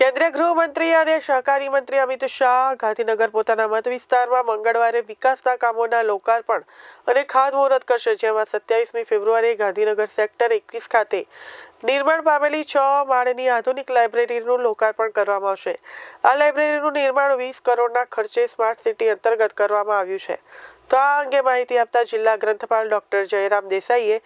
કેન્દ્રીય ગૃહમંત્રી અને સહકારી મંત્રી અમિત શાહ ગાંધીનગર પોતાના મત વિસ્તારમાં મંગળવારે વિકાસના કામોના લોકાર્પણ અને ખાતમુહૂર્ત કરશે, જેમાં સત્યાવીસમી ફેબ્રુઆરીએ ગાંધીનગર સેક્ટર એકવીસ ખાતે નિર્માણ પામેલી છ માળની આધુનિક લાઇબ્રેરીનું લોકાર્પણ કરવામાં આવશે. આ લાઇબ્રેરીનું નિર્માણ વીસ કરોડના ખર્ચે સ્માર્ટ સિટી અંતર્ગત કરવામાં આવ્યું છે. તો આ અંગે માહિતી આપતા જિલ્લા ગ્રંથપાલ ડોક્ટર જયરામ દેસાઈએ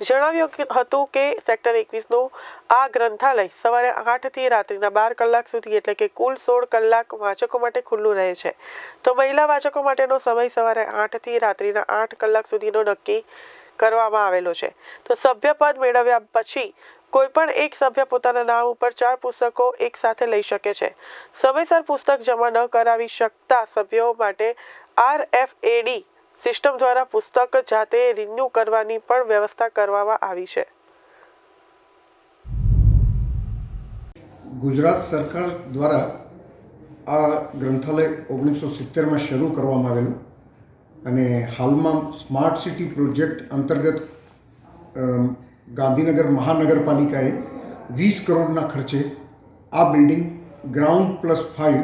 જણાવ્યું હતું કે સેક્ટર એકવીસનું આ ગ્રંથાલય સવારે આઠથી રાત્રિના બાર કલાક સુધી એટલે કે કુલ સોળ કલાક વાચકો માટે ખુલ્લું રહે છે. તો મહિલા વાચકો માટેનો સમય સવારે આઠથી રાત્રિના આઠ કલાક સુધીનો નક્કી કરવામાં આવેલો છે. તો સભ્યપદ મેળવ્યા પછી કોઈપણ એક સભ્ય પોતાના નામ ઉપર ચાર પુસ્તકો એક સાથે લઈ શકે છે. સમયસર પુસ્તક જમા ન કરાવી શકતા સભ્યો માટે આર એફ એડી સિસ્ટમ દ્વારા પુસ્તક જાતે રિન્યૂ કરવાની પણ વ્યવસ્થા કરવામાં આવી છે. ગુજરાત સરકાર દ્વારા આ ગ્રંથાલય ઓગણીસો સિત્તેરમાં શરૂ કરવામાં આવેલું અને હાલમાં સ્માર્ટ સિટી પ્રોજેક્ટ અંતર્ગત ગાંધીનગર મહાનગરપાલિકાએ વીસ કરોડના ખર્ચે આ બિલ્ડિંગ ગ્રાઉન્ડ પ્લસ ફાઇવ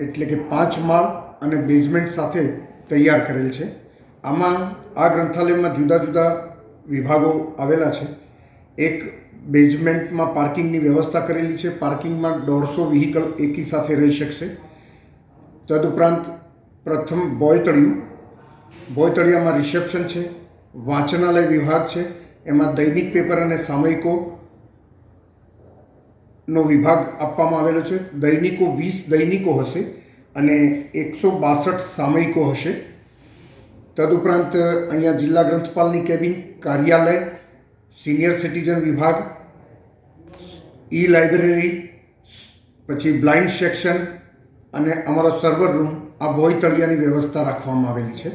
એટલે કે પાંચ માળ અને બેઝમેન્ટ સાથે તૈયાર કરેલ છે. આમાં આ ગ્રંથાલયમાં જુદા જુદા વિભાગો આવેલા છે. એક બેઝમેન્ટમાં પાર્કિંગની વ્યવસ્થા કરેલી છે. પાર્કિંગમાં દોઢસો વ્હીકલ એકી સાથે રહી શકશે. તદુપરાંત પ્રથમ બોયતળિયું બોયતળિયામાં રિસેપ્શન છે, વાંચનાલય વિભાગ છે, એમાં દૈનિક પેપર અને સામયિકો નો વિભાગ આપવામાં આવેલો છે. દૈનિકો વીસ દૈનિકો હશે. અને એકસો બાસઠ સામયિકો હશે. તદુપરાંત અહીંયા જિલ્લા ગ્રંથપાલની કેબિન, કાર્યાલય, સિનિયર સિટીઝન વિભાગ ઈ લાઇબ્રેરી પછી બ્લાઇન્ડ સેક્શન અને અમારો સર્વર રૂમ આ ભોય તળિયાની વ્યવસ્થા રાખવામાં આવેલી છે.